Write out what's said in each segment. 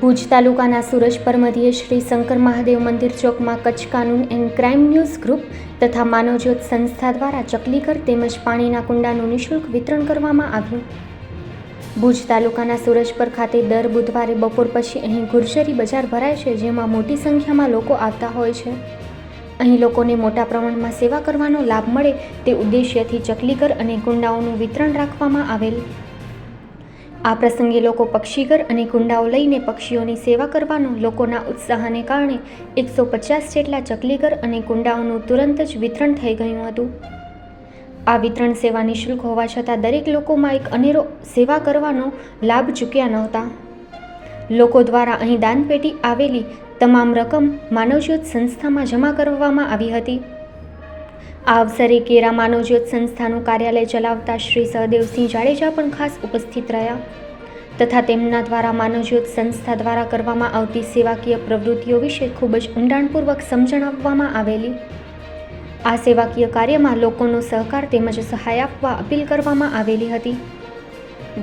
ભુજ તાલુકાના સુરજપર મધ્યે શ્રી શંકર મહાદેવ મંદિર ચોકમાં કચ્છ કાનૂન એન્ડ ક્રાઇમ ન્યૂઝ ગ્રુપ તથા માનવજ્યોત સંસ્થા દ્વારા ચકલીઘર તેમજ પાણીના કુંડાનું નિઃશુલ્ક વિતરણ કરવામાં આવ્યું. ભુજ તાલુકાના સુરજપર ખાતે દર બુધવારે બપોર પછી અહીં ગુર્જરી બજાર ભરાય છે, જેમાં મોટી સંખ્યામાં લોકો આવતા હોય છે. અહીં લોકોને મોટા પ્રમાણમાં સેવા કરવાનો લાભ મળે તે ઉદ્દેશ્યથી ચકલીઘર અને કુંડાઓનું વિતરણ રાખવામાં આવેલ. આ પ્રસંગે લોકો પક્ષીઘર અને કુંડાઓ લઈને પક્ષીઓની સેવા કરવાનો લોકોના ઉત્સાહને કારણે એકસો પચાસ જેટલા ચકલીઘર અને કુંડાઓનું તુરંત જ વિતરણ થઈ ગયું હતું. આ વિતરણ સેવા નિઃશુલ્ક હોવા છતાં દરેક લોકોમાં એક અનેરો સેવા કરવાનો લાભ ચૂક્યા નહોતા. લોકો દ્વારા અહીં દાનપેટી આવેલી તમામ રકમ માનવજ્યોત સંસ્થામાં જમા કરવામાં આવી હતી. આ અવસરે કેરા માનવજ્યોત સંસ્થાનું કાર્યાલય ચલાવતા શ્રી સહદેવસિંહ જાડેજા પણ ખાસ ઉપસ્થિત રહ્યા. તથા તેમના દ્વારા માનવજ્યોત સંસ્થા દ્વારા કરવામાં આવતી સેવાકીય પ્રવૃત્તિઓ વિશે ખૂબ જ ઊંડાણપૂર્વક સમજણ આપવામાં આવેલી. આ સેવાકીય કાર્યમાં લોકોનો સહકાર તેમજ સહાય આપવા અપીલ કરવામાં આવેલી હતી.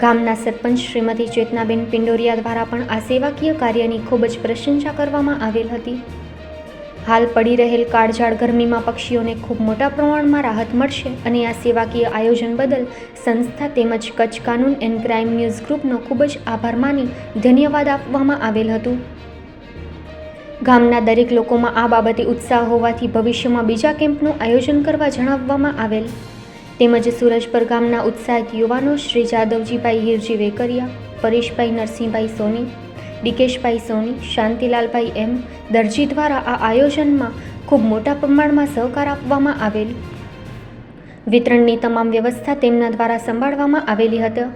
ગામના સરપંચ શ્રીમતી ચેતનાબેન પિંડોરિયા દ્વારા પણ આ સેવાકીય કાર્યની ખૂબ જ પ્રશંસા કરવામાં આવેલ હતી. હાલ પડી રહેલ કાળઝાળ ગરમીમાં પક્ષીઓને ખૂબ મોટા પ્રમાણમાં રાહત મળશે અને આ સેવાકીય આયોજન બદલ સંસ્થા તેમજ કચ્છ કાનૂન એન્ડ ક્રાઇમ ન્યૂઝ ગ્રુપનો ખૂબ જ આભાર માની ધન્યવાદ આપવામાં આવેલ હતું. ગામના દરેક લોકોમાં આ બાબતે ઉત્સાહ હોવાથી ભવિષ્યમાં બીજા કેમ્પનું આયોજન કરવા જણાવવામાં આવેલ. તેમજ સુરજપર ગામના ઉત્સાહિત યુવાનો શ્રી જાદવજીભાઈ હિરજી વેકરિયા પરેશભાઈ નરસિંહભાઈ સોની ડિકેશભાઈ સોની, શાંતિલાલભાઈ એમ દરજી દ્વારા આ આયોજનમાં ખૂબ મોટા પ્રમાણમાં સહકાર આપવામાં આવેલ. વિતરણની તમામ વ્યવસ્થા તેમના દ્વારા સંભાળવામાં આવેલી હતી.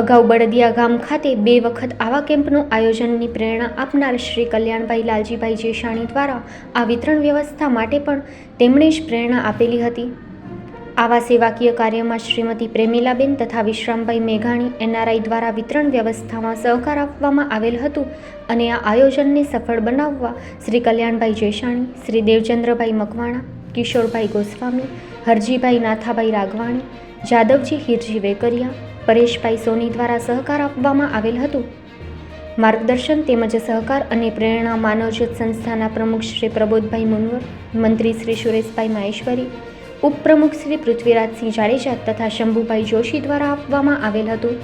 અગાઉ બળદિયા ગામ ખાતે બે વખત આવા કેમ્પનું આયોજનની પ્રેરણા આપનાર શ્રી કલ્યાણભાઈ લાલજીભાઈ જેશાણી દ્વારા આ વિતરણ વ્યવસ્થા માટે પણ તેમણે જ પ્રેરણા આપેલી હતી. આવા સેવાકીય કાર્યમાં શ્રીમતી પ્રેમીલાબેન તથા વિશ્રામભાઈ મેઘાણી એનઆરઆઈ દ્વારા વિતરણ વ્યવસ્થામાં સહકાર આપવામાં આવેલ હતું અને આ આયોજનને સફળ બનાવવા શ્રી કલ્યાણભાઈ જેશાણી શ્રી દેવચંદ્રભાઈ મકવાણા, કિશોરભાઈ ગોસ્વામી, હરજીભાઈ નાથાભાઈ રાગવાણી જાદવજી હિરજી વેકરિયા, પરેશભાઈ સોની દ્વારા સહકાર આપવામાં આવેલ હતું. માર્ગદર્શન તેમજ સહકાર અને પ્રેરણા માનવજ્યોત સંસ્થાના પ્રમુખ શ્રી પ્રબોધભાઈ મુનવર, મંત્રી શ્રી સુરેશભાઈ માહેશ્વરી ઉપપ્રમુખ શ્રી પૃથ્વીરાજસિંહ જાડેજા તથા શંભુભાઈ જોશી દ્વારા આપવામાં આવેલ હતું.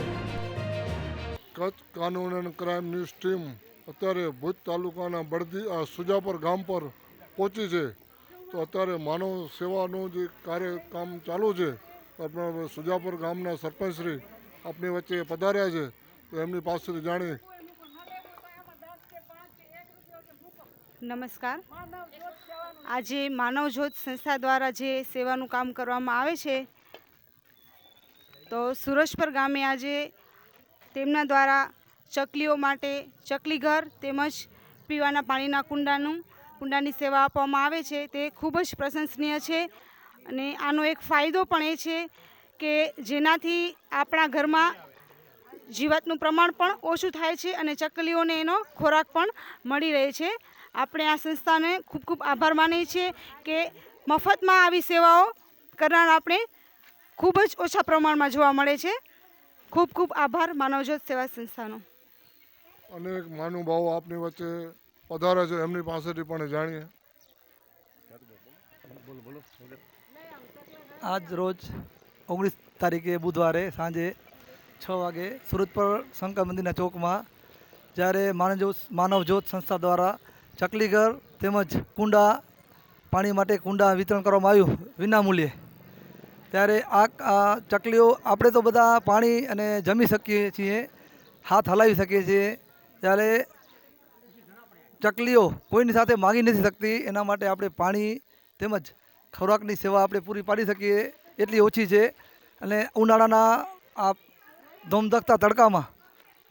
કચ્છ કાનૂન એન્ડ ક્રાઇમ ન્યૂઝ ટીમ અત્યારે ભુજ તાલુકાના બળદી સુજાપર ગામ પર પહોંચી છે. તો અત્યારે માનવ સેવાનું જે કાર્ય ચાલુ છે, આપણા સુજાપર ગામના સરપંચશ્રી આપની વચ્ચે પધાર્યા છે. તો એમની પાસેથી જાણીએ નમસ્કાર. આજે માનવજ્યોત સંસ્થા દ્વારા જે સેવાનું કામ કરવામાં આવે છે, તો સુરજપર ગામે આજે તેમના દ્વારા ચકલીઓ માટે ચકલી ઘર તેમજ પીવાના પાણીના કુંડાનું, કુંડાની સેવા આપવામાં આવે છે. તે ખૂબ જ પ્રશંસનીય છે અને આનો એક ફાયદો પણ એ છે કે જેનાથી આપણા ઘરમાં જીવાતનું પ્રમાણ પણ ઓછું થાય છે અને ચકલીઓને એનો ખોરાક પણ મળી રહે છે. આપણે આ સંસ્થાને ખૂબ ખૂબ આભાર માનીએ છીએ કે મફતમાં આવી સેવાઓ કરનાર આપણે ખૂબ જ ઓછા પ્રમાણમાં જોવા મળે છે. ખૂબ ખૂબ આભાર માનવજ્યોત સેવા સંસ્થાનો. અનેક મહાનુભાવો આપની વચ્ચે પધાર્યા છે એમની પાસેથી પણ જાણીએ. આજ રોજ ઓગણીસ તારીખે બુધવારે સાંજે છ વાગે સુરત પર શંકર મંદિરના ચોકમાં જ્યારે માનવજ્યોત માનવજ્યોત સંસ્થા દ્વારા ચકલીઘર તેમજ કુંડા, પાણી માટે કુંડા વિતરણ કરવામાં આવ્યું વિનામૂલ્યે. ત્યારે આ ચકલીઓ આપણે તો બધા પાણી અને જમી શકીએ છીએ, હાથ હલાવી શકીએ છીએ. ત્યારે ચકલીઓ કોઈની સાથે માગી નથી શકતી, એના માટે આપણે પાણી તેમજ ખોરાકની સેવા આપણે પૂરી પાડી શકીએ એટલી ઓછી છે. અને ઉનાળાના આ ધોમધકતા તડકામાં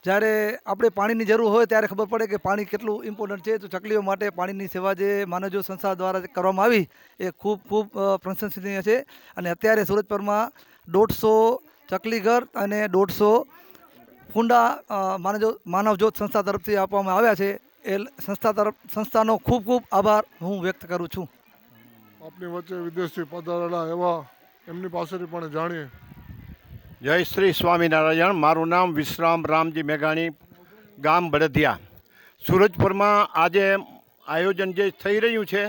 જ્યારે આપણે પાણીની જરૂર હોય ત્યારે ખબર પડે કે પાણી કેટલું ઇમ્પોર્ટન્ટ છે. તો ચકલીઓ માટે પાણીની સેવા જે માનવજો સંસ્થા દ્વારા કરવામાં આવી, એ ખૂબ ખૂબ પ્રશંસનીય છે. અને અત્યારે સુરતપરમાં દોઢસો ચકલીઘર અને દોઢસો કુંડા માનવજો માનવજ્યોત સંસ્થા તરફથી આપવામાં આવ્યા છે. એ સંસ્થા તરફ, સંસ્થાનો ખૂબ ખૂબ આભાર હું વ્યક્ત કરું છું. આપની વચ્ચે વિદેશથી પધારેલા એવા એમની પાસેથી પણ જાણીએ. જય શ્રી સ્વામિનારાયણ. મારું નામ વિશ્રામ રામજી મેઘાણી, ગામ બળદિયા. સુરજપુરમાં આજે આયોજન જે થઈ રહ્યું છે,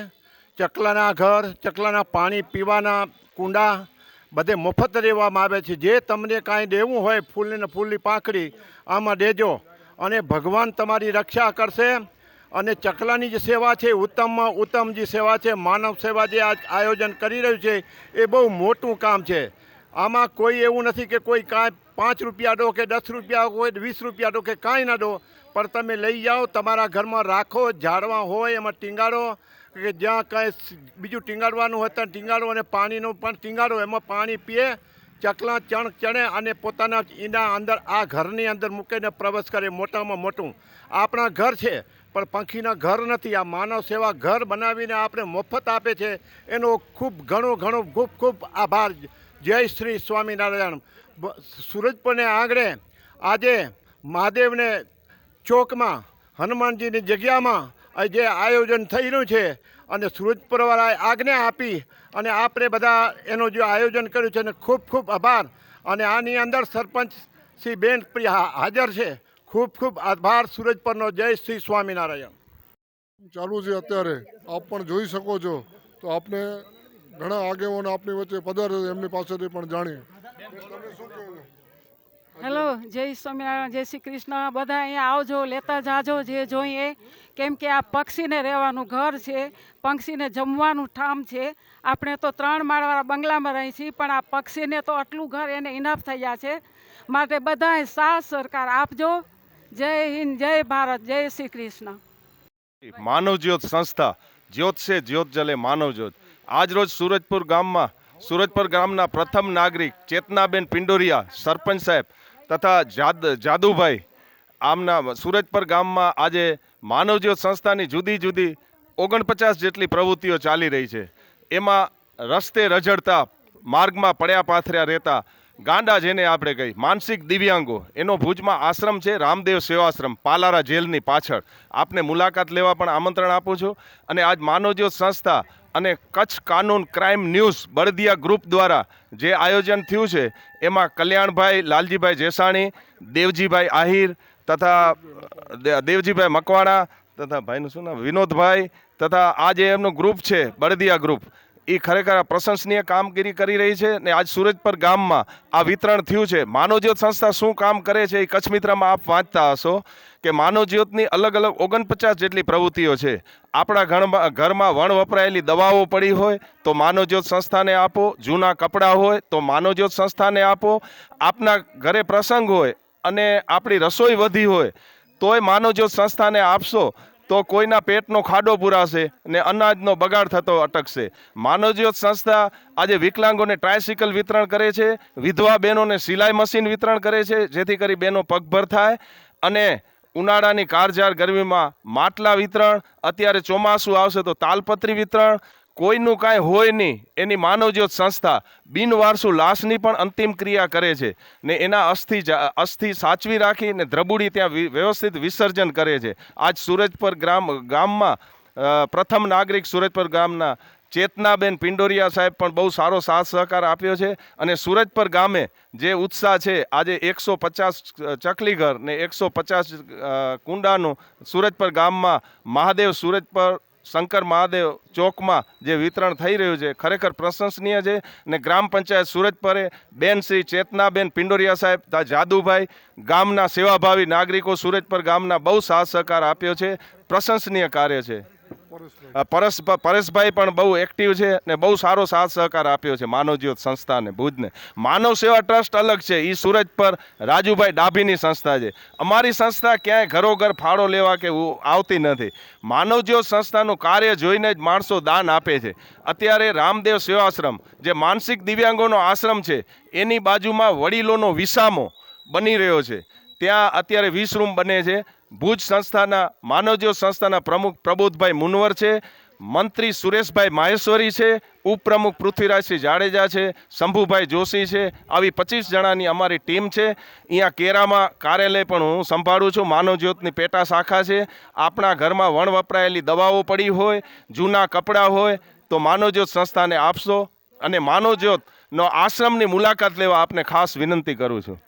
ચકલાના ઘર, ચકલાના પાણી પીવાના કુંડા, બધે મફત દેવામાં આવે છે. જે તમને કાંઈ દેવું હોય, ફૂલને ફૂલની પાંખડી, આમાં દેજો અને ભગવાન તમારી રક્ષા કરશે. અને ચકલાની જે સેવા છે, ઉત્તમમાં ઉત્તમ જે સેવા છે, માનવ સેવા જે આયોજન કરી રહ્યું છે, એ બહુ મોટું કામ છે. આમાં કોઈ એવું નથી કે કોઈ કાંઈ પાંચ રૂપિયા દો કે દસ રૂપિયા હોય વીસ રૂપિયા દો કે કાંઈ ના દો, પણ તમે લઈ જાઓ, તમારા ઘરમાં રાખો, ઝાડવા હોય, એમાં ટીંગાડો, કે જ્યાં કાંઈ બીજું ટીંગાડવાનું હોય ત્યાં ટીંગાડો અને પાણીનું પણ ટીંગાડો, એમાં પાણી પીએ, ચકલા ચણ ચણે અને પોતાના ઈંડા અંદર, આ ઘરની અંદર મૂકીને પ્રવેશ કરે, મોટામાં મોટું. આપણા ઘર છે, પણ પંખીના ઘર નથી, આ માનવ સેવા ઘર બનાવીને આપણે મફત આપે છે. એનો ખૂબ ઘણો ઘણો ખૂબ ખૂબ આભાર. જય શ્રી સ્વામિનારાયણ. સુરજપુરને આંગણે આજે મહાદેવને ચોકમાં, હનુમાનજીની જગ્યામાં જે આયોજન થઈ રહ્યું છે અને સુરજપુરવાળાએ આજ્ઞા આપી અને આપણે બધા એનું જે આયોજન કર્યું છે એને ખૂબ ખૂબ આભાર અને આની અંદર સરપંચ શ્રી બેન હાજર છે. ખૂબ ખૂબ આભાર સુરજપુરનો જય શ્રી સ્વામિનારાયણ. ચાલુ છે અત્યારે. આપ પણ જોઈ શકો છો. તો આપને ઘણા આગેવાનો આપની વચ્ચે પધારે એમની પાસેથી પણ જાણીએ. હેલો જય સ્વામિનારાયણ જય શ્રી કૃષ્ણ. બધા અહીંયા આવજો લેતા જાજો જે જોઈએ. કેમ કે આ પક્ષીને રહેવાનું ઘર છે પક્ષીને જમવાનું ઠામ છે. આપણે તો ત્રણ માળવાળા બંગલામાં રહી છીએ પણ આ પક્ષીને તો આટલું ઘર એને ઇનાફ થયા છે. માટે બધાએ સાથ સરકાર આપજો. જય હિન્દ જય ભારત જય શ્રી કૃષ્ણ. માનવ જ્યોત સંસ્થા જ્યોત છે જ્યોત જલે માનવ જ્યોત આજ રોજ સુરજપુર ગામમાં, સુરજપુર ગામના પ્રથમ નાગરિક ચેતનાબેન પિંડોરિયા, સરપંચ સાહેબ તથા જાદ, જાદુભાઈ આમના સુરજપર ગામમાં આજે માનવજ્યોત સંસ્થાની જુદી જુદી ઓગણપચાસ જેટલી પ્રવૃત્તિઓ ચાલી રહી છે. એમાં રસ્તે રઝળતા માર્ગમાં પડ્યા પાથર્યા રહેતા ગાંડા જેને આપણે કહી માનસિક દિવ્યાંગો, એનો ભુજમાં આશ્રમ છે, રામદેવ સેવાશ્રમ, પાલારા જેલની પાછળ. આપને મુલાકાત લેવા પણ આમંત્રણ આપું છું અને આજ માનવજ્યોત સંસ્થા અને કચ્છ કાનૂન ક્રાઇમ ન્યૂઝ બળદિયા ગ્રુપ દ્વારા જે આયોજન થયું છે, એમાં કલ્યાણભાઈ, લાલજીભાઈ જેસાણી, દેવજીભાઈ આહિર તથા દેવજીભાઈ મકવાણા તથા ભાઈનું શું નામ? વિનોદભાઈ તથા આ જે એમનું ગ્રુપ છે બળદિયા ગ્રુપ એ ખરેખર પ્રશંસનીય કામગીરી કરી રહી છે ને આજ સુરજપર ગામમાં આ વિતરણ થયું છે. માનવજ્યોત સંસ્થા શું કામ કરે છે એ કચ્છ મિત્રમાં આપ વાંચતા હશો કે માનવજ્યોતની અલગ અલગ ઓગણપચાસ જેટલી પ્રવૃત્તિઓ છે. આપણા ઘરમાં ઘરમાં વણ વપરાયેલી દવાઓ પડી હોય તો માનવજ્યોત સંસ્થાને આપો, જૂના કપડાં હોય તો માનવજ્યોત સંસ્થાને આપો, આપના ઘરે પ્રસંગ હોય અને આપણી રસોઈ વધી હોય તોય માનવજ્યોત સંસ્થાને આપશો. તો કોઈના પેટનો ખાડો પુરાશે ને અનાજનો બગાડ થતો અટકશે. માનવજ્યોત સંસ્થા આજે વિકલાંગોને ટ્રાયસિકલ વિતરણ કરે છે, વિધવા બહેનોને સિલાઈ મશીન વિતરણ કરે છે, જેથી કરી બહેનો પગભર થાય અને ઉનાળાની કારજાર ગરમીમાં માટલા વિતરણ, અત્યારે ચોમાસું આવશે તો તાલપત્રી વિતરણ કોઈનું કાંઈ હોય નહીં. એની માનવજ્યોત સંસ્થા બિનવારસુ લાશની પણ અંતિમ ક્રિયા કરે છે ને એના અસ્થિ અસ્થિ સાચવી રાખી ને દ્રબુડી ત્યાં વ્યવસ્થિત વિસર્જન કરે છે. આજ સુરજપર ગ્રામ, ગામમાં પ્રથમ નાગરિક સુરજપર ગામના ચેતનાબેન પિંડોરિયા સાહેબ પણ બહુ સારો સાથ સહકાર આપ્યો છે અને સુરજપર ગામે જે ઉત્સાહ છે, આજે એકસો પચાસ ચકલીઘર ને એકસો પચાસ કુંડાનું સુરજપર ગામમાં મહાદેવ સુરજપર શંકર મહાદેવ ચોકમાં જે વિતરણ થઈ રહ્યું છે, ખરેખર પ્રશંસનીય છે. ને ગ્રામ પંચાયત સુરજપરે બેન શ્રી ચેતનાબેન પિંડોરિયા સાહેબ, તા જાદુભાઈ, ગામના સેવાભાવી નાગરિકો સુરજપર ગામના બહુ સાથ સહકાર આપ્યો છે. પ્રશંસનીય કાર્ય છે. પરેશભાઈ પરેશભાઈ પણ બહુ એક્ટિવ છે ને બહુ સારો સાથ સહકાર આપ્યો છે માનવજ્યોત સંસ્થાને ભુજને માનવ સેવા ટ્રસ્ટ અલગ છે. એ સુરત પર રાજુભાઈ ડાભીની સંસ્થા છે. અમારી સંસ્થા ક્યાંય ઘરોઘર ફાળો લેવા કે આવતી નથી. માનવજ્યોત સંસ્થાનું કાર્ય જોઈને જ માણસો દાન આપે છે. અત્યારે રામદેવ સેવાશ્રમ, જે માનસિક દિવ્યાંગોનો આશ્રમ છે, એની બાજુમાં વડીલોનો વિસામો બની રહ્યો છે. ત્યાં અત્યારે વીસ રૂમ બને છે. ભુજ સંસ્થાના માનવજ્યોત સંસ્થાના પ્રમુખ પ્રબોધભાઈ મુનવર છે, મંત્રી સુરેશભાઈ માહેશ્વરી છે, ઉપપ્રમુખ પૃથ્વીરાજસિંહ જાડેજા છે, શંભુભાઈ જોશી છે, આવી પચીસ જણાની અમારી ટીમ છે. અહીંયા કેરામાં કાર્યાલય પણ હું સંભાળું છું, માનવજ્યોતની પેટા શાખા છે. આપણા ઘરમાં વણ વપરાયેલી દવાઓ પડી હોય, જૂના કપડાં હોય, તો માનવજ્યોત સંસ્થાને આપશો. અને માનવજ્યોતનો આશ્રમની મુલાકાત લેવા આપને ખાસ વિનંતી કરું છું.